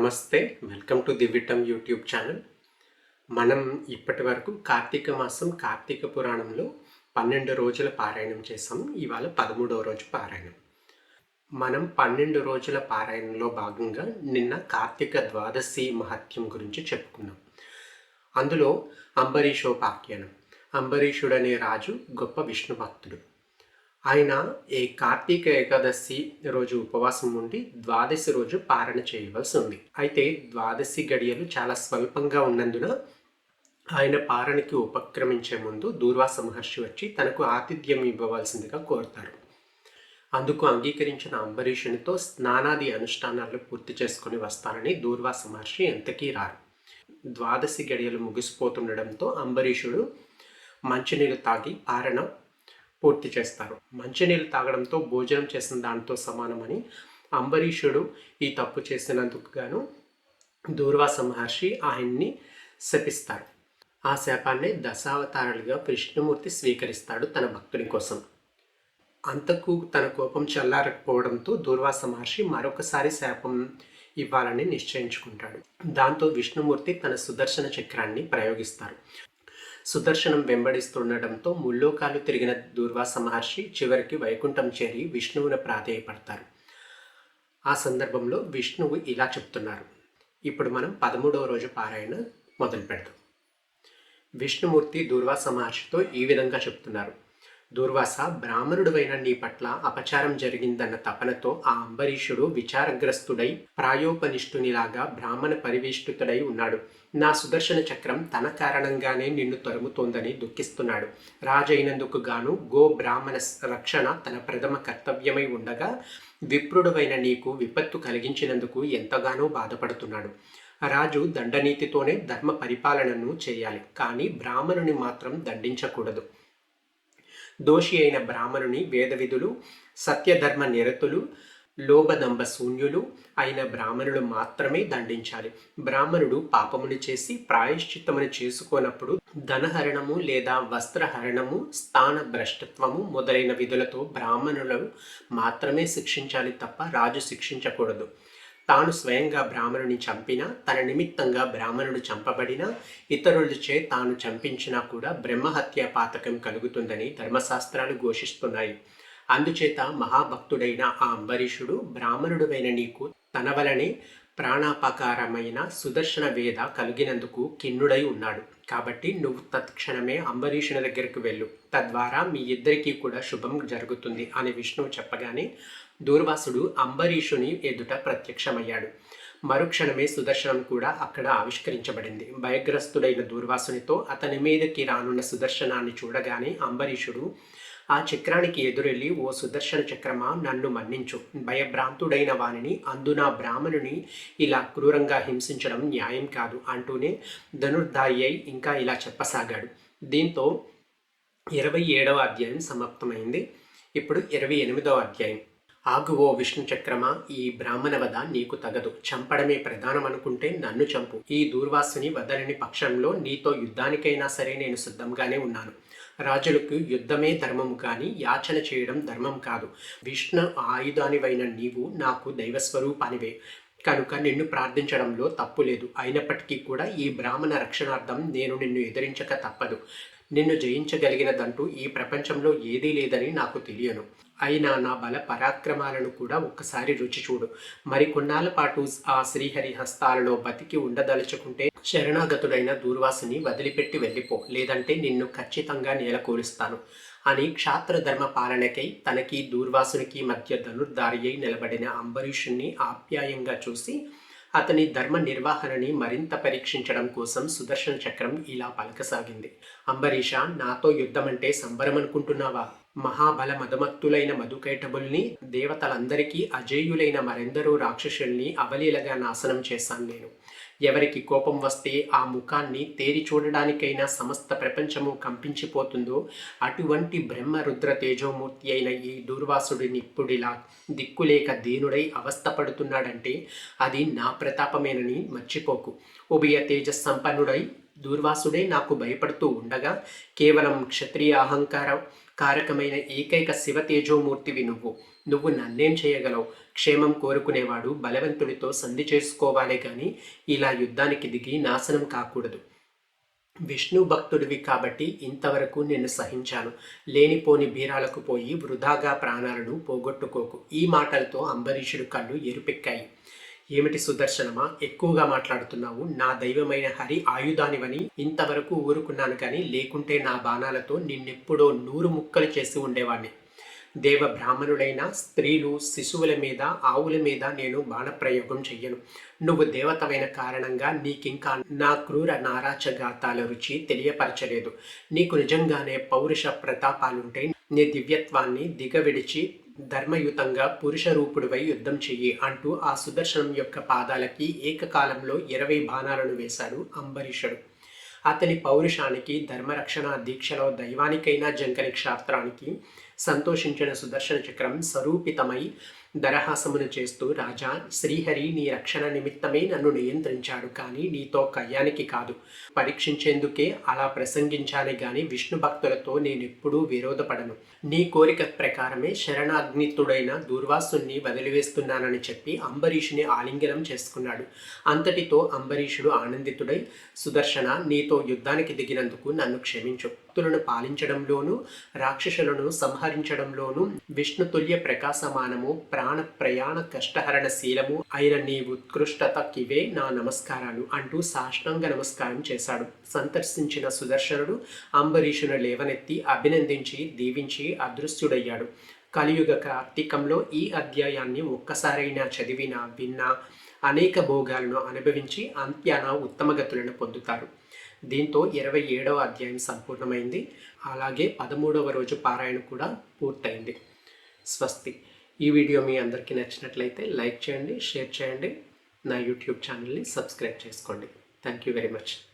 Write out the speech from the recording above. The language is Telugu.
నమస్తే వెల్కమ్ టు దివ్యటం యూట్యూబ్ ఛానల్. మనం ఇప్పటి వరకు కార్తీక మాసం కార్తీక పురాణంలో పన్నెండు రోజుల పారాయణం చేసాం ఇవాళ పదమూడవ రోజు పారాయణం. మనం పన్నెండు రోజుల పారాయణంలో భాగంగా నిన్న కార్తీక ద్వాదశి మహత్యం గురించి చెప్పుకున్నాం. అందులో అంబరీషోపాఖ్యానం. అంబరీషుడు అనే రాజు గొప్ప విష్ణు భక్తుడు ఆయన ఈ కార్తీక ఏకాదశి రోజు ఉపవాసం ఉండి ద్వాదశి రోజు పారణ చేయవలసి ఉంది. అయితే ద్వాదశి గడియలు చాలా స్వల్పంగా ఉన్నందున ఆయన పారణకి ఉపక్రమించే ముందు దూర్వాస మహర్షి వచ్చి తనకు ఆతిథ్యం ఇవ్వవలసిందిగా కోరుతారు. అందుకు అంగీకరించిన అంబరీషునితో స్నానాది అనుష్ఠానాలు పూర్తి చేసుకుని వస్తారని దూర్వాస మహర్షి ఎంతకీ రారు. ద్వాదశి గడియలు ముగిసిపోతుండడంతో అంబరీషుడు మంచినీళ్ళు తాగి పారణ పూర్తి చేస్తారు. మంచినీళ్ళు తాగడంతో భోజనం చేసిన దాంతో సమానమని అంబరీషుడు ఈ తప్పు చేసినందుకు గాను దూర్వాస మహర్షి ఆయన్ని శపిస్తారు. ఆ శాపాన్ని దశావతారాలుగా విష్ణుమూర్తి స్వీకరిస్తాడు తన భక్తుని కోసం. అంతకు తన కోపం చల్లారకపోవడంతో దూర్వాస మహర్షి మరొకసారి శాపం ఇవ్వాలని నిశ్చయించుకుంటాడు. దాంతో విష్ణుమూర్తి తన సుదర్శన చక్రాన్ని ప్రయోగిస్తారు. సుదర్శనం వెంబడిస్తుండటంతో ముల్లోకాలు తిరిగిన దూర్వాస మహర్షి చివరికి వైకుంఠం చేరి విష్ణువును ప్రాధేయపడతారు. ఆ సందర్భంలో విష్ణువు ఇలా చెప్తున్నారు. ఇప్పుడు మనం పదమూడవ రోజు పారాయణ మొదలు పెడతాం విష్ణుమూర్తి దూర్వాస మహర్షితో ఈ విధంగా చెప్తున్నారు. దుర్వాస బ్రాహ్మణుడువైన నీ పట్ల అపచారం జరిగిందన్న తపనతో ఆ అంబరీషుడు విచారగ్రస్తుడై ప్రాయోపనిష్ఠునిలాగా బ్రాహ్మణ పరివేష్టితుడై ఉన్నాడు. నా సుదర్శన చక్రం తన కారణంగానే నిన్ను తరుముతోందని దుఃఖిస్తున్నాడు. రాజైనందుకు గాను గో బ్రాహ్మణ రక్షణ తన ప్రథమ కర్తవ్యమై ఉండగా విప్రుడువైన నీకు విపత్తు కలిగించినందుకు ఎంతగానో బాధపడుతున్నాడు. రాజు దండనీతితోనే ధర్మ పరిపాలనను చేయాలి. కానీ బ్రాహ్మణుని మాత్రం దండించకూడదు. దోషి అయిన బ్రాహ్మణుని వేదవిధులు సత్యధర్మ నిరతులు లోభదంబ శూన్యులు అయిన బ్రాహ్మణులు మాత్రమే దండించాలి. బ్రాహ్మణుడు పాపమును చేసి ప్రాయశ్చిత్తమును చేసుకోనప్పుడు ధనహరణము లేదా వస్త్రహరణము స్థాన భ్రష్టత్వము మొదలైన విధులతో బ్రాహ్మణులను మాత్రమే శిక్షించాలి తప్ప రాజు శిక్షించకూడదు. తాను స్వయంగా బ్రాహ్మణుని చంపినా తన నిమిత్తంగా బ్రాహ్మణుడు చంపబడినా ఇతరులచే తాను చంపించినా కూడా బ్రహ్మహత్య పాతకం కలుగుతుందని ధర్మశాస్త్రాలు ఘోషిస్తున్నాయి. అందుచేత మహాభక్తుడైన ఆ అంబరీషుడు బ్రాహ్మణుడువైన నీకు తన వలనే ప్రాణాపకారమైన సుదర్శన వేద కలిగినందుకు కిన్నుడై ఉన్నాడు. కాబట్టి నువ్వు తత్క్షణమే అంబరీషుని దగ్గరకు వెళ్ళు. తద్వారా మీ ఇద్దరికీ కూడా శుభం జరుగుతుంది అని విష్ణువు చెప్పగానే దూర్వాసుడు అంబరీషుని ఎదుట ప్రత్యక్షమయ్యాడు. మరుక్షణమే సుదర్శనం కూడా అక్కడ ఆవిష్కరించబడింది. భయగ్రస్తుడైన దూర్వాసునితో అతని మీదకి రానున్న సుదర్శనాన్ని చూడగానే అంబరీషుడు ఆ చక్రానికి ఎదురెళ్ళి ఓ సుదర్శన చక్రమా నన్ను మన్నించు. భయభ్రాంతుడైన వానిని అందునా బ్రాహ్మణుని ఇలా క్రూరంగా హింసించడం న్యాయం కాదు అంటూనే ధనుర్ధాయి అయి ఇంకా ఇలా చెప్పసాగాడు. దీంతో ఇరవై ఏడవ అధ్యాయం సమాప్తమైంది. ఇప్పుడు ఇరవై ఎనిమిదవ అధ్యాయం. ఆగు ఓ విష్ణు చక్రమా ఈ బ్రాహ్మణ వధ నీకు తగదు. చంపడమే ప్రధానం అనుకుంటే నన్ను చంపు. ఈ దూర్వాసుని వదలని పక్షంలో నీతో యుద్ధానికైనా సరే నేను సిద్ధంగానే ఉన్నాను. రాజులకు యుద్ధమే ధర్మం కానీ యాచన చేయడం ధర్మం కాదు. విష్ణు ఆయుధానివైన నీవు నాకు దైవస్వరూపానివే. కనుక నిన్ను ప్రార్థించడంలో తప్పు లేదు. అయినప్పటికీ కూడా ఈ బ్రాహ్మణ రక్షణార్థం నేను నిన్ను ఎదిరించక తప్పదు. నిన్ను జయించగలిగినదంటూ ఈ ప్రపంచంలో ఏదీ లేదని నాకు తెలియను. అయినా నా బల పరాక్రమాలను కూడా ఒక్కసారి రుచి చూడు. మరి కొన్నాళ్ళ పాటు ఆ శ్రీహరి హస్తాలలో బతికి ఉండదలుచుకుంటే శరణాగతుడైన దూర్వాసుని వదిలిపెట్టి వెళ్ళిపో. లేదంటే నిన్ను ఖచ్చితంగా నేలకూలుస్తాను అని క్షాత్రధర్మ పాలనకై తనకి దూర్వాసునికి మధ్య ధనుర్ధారి అయి నిలబడిన అంబరీషుణ్ణి ఆప్యాయంగా చూసి అతని ధర్మ నిర్వహణని మరింత పరీక్షించడం కోసం సుదర్శన చక్రం ఇలా పలకసాగింది. అంబరీష నాతో యుద్ధమంటే సంబరం అనుకుంటున్నావా మహాబల మదమత్తులైన మధుకైటబుల్ని దేవతలందరికీ అజేయులైన మరెందరూ రాక్షసుల్ని అవలీలగా నాశనం చేశాను నేను. ఎవరికి కోపం వస్తే ఆ ముఖాన్ని తేరి చూడడానికైనా సమస్త ప్రపంచము కంపించిపోతుందో అటువంటి బ్రహ్మ రుద్ర తేజోమూర్తి అయిన ఈ దూర్వాసుడి నిప్పుడిలా దిక్కులేక దీనుడై అవస్థపడుతున్నాడంటే అది నా ప్రతాపమేనని మర్చిపోకు. ఉభయ తేజ సంపన్నుడై దూర్వాసుడే నాకు భయపడుతూ ఉండగా కేవలం క్షత్రియ అహంకార కారకమైన ఏకైక శివ తేజోమూర్తివి నువ్వు. నువ్వు నన్నేం చేయగలవు? క్షేమం కోరుకునేవాడు బలవంతుడితో సంధి చేసుకోవాలే కానీ ఇలా యుద్ధానికి దిగి నాశనం కాకూడదు. విష్ణు భక్తుడివి కాబట్టి ఇంతవరకు నేను సహించాను. లేనిపోని బీరాలకు పోయి వృధాగా ప్రాణాలను పోగొట్టుకోకు. ఈ మాటలతో అంబరీషుడు కళ్ళు ఎరుపెక్కాయి. ఏమిటి సుదర్శనమా? ఎక్కువగా మాట్లాడుతున్నావు. నా దైవమైన హరి ఆయుధానివని ఇంతవరకు ఊరుకున్నాను కానీ లేకుంటే నా బాణాలతో నిన్నెప్పుడో నూరు ముక్కలు చేసి ఉండేవాణ్ణి. దేవ బ్రాహ్మణుడైన స్త్రీలు శిశువుల మీద ఆవుల మీద నేను బాణప్రయోగం చెయ్యను. నువ్వు దేవతమైన కారణంగా నీకింకా నా క్రూర నారాచఘాతాల రుచి తెలియపరచలేదు. నీకు నిజంగానే పౌరుష ప్రతాపాలుంటే నీ దివ్యత్వాన్ని దిగవిడిచి ధర్మయుతంగా పురుష రూపుడివై యుద్ధం చెయ్యి అంటూ ఆ సుదర్శనం యొక్క పాదాలకి ఏకకాలంలో ఇరవై బాణాలను వేశాడు అంబరీషుడు. అతని పౌరుషానికి ధర్మరక్షణ దీక్షలో దైవానికైనా జంకని క్షాత్రానికి సంతోషించిన సుదర్శన చక్రం స్వరూపితమై దరహాసమును చేస్తూ రాజా శ్రీహరి నీ రక్షణ నిమిత్తమే నన్ను నియంత్రించాడు. కానీ నీతో కయ్యానికి కాదు. పరీక్షించేందుకే అలా ప్రసంగించాలి గాని విష్ణు భక్తులతో నేనెప్పుడూ విరోధపడను. నీ కోరిక ప్రకారమే శరణాగ్నితుడైన దూర్వాసుని వదిలివేస్తున్నానని చెప్పి అంబరీషుని ఆలింగనం చేసుకున్నాడు. అంతటితో అంబరీషుడు ఆనందితుడై సుదర్శన నీతో యుద్ధానికి దిగినందుకు నన్ను క్షమించు. భక్తులను పాలించడంలోనూ రాక్షసులను సంహరించడంలోనూ విష్ణుతుల్య ప్రకాశమానము ప్రాణ ప్రయాణ కష్టహరణ శీలము అయిన నీ ఉత్కృష్టతకివే నా నమస్కారాలు అంటూ సాష్టాంగ నమస్కారం చేశాడు. సందర్శించిన సుదర్శనుడు అంబరీషును లేవనెత్తి అభినందించి దీవించి అదృశ్యుడయ్యాడు. కలియుగ కార్తీకంలో ఈ అధ్యాయాన్ని ఒక్కసారైనా చదివినా విన్నా అనేక భోగాలను అనుభవించి అంత్యాన ఉత్తమగతులను పొందుతారు. దీంతో ఇరవై ఏడవ అధ్యాయం సంపూర్ణమైంది. అలాగే పదమూడవ రోజు పారాయణ కూడా పూర్తయింది. స్వస్తి. ఈ వీడియో మీ అందరికీ నచ్చినట్లయితే లైక్ చేయండి షేర్ చేయండి. నా యూట్యూబ్ ఛానల్ని సబ్స్క్రైబ్ చేసుకోండి. Thank you very much.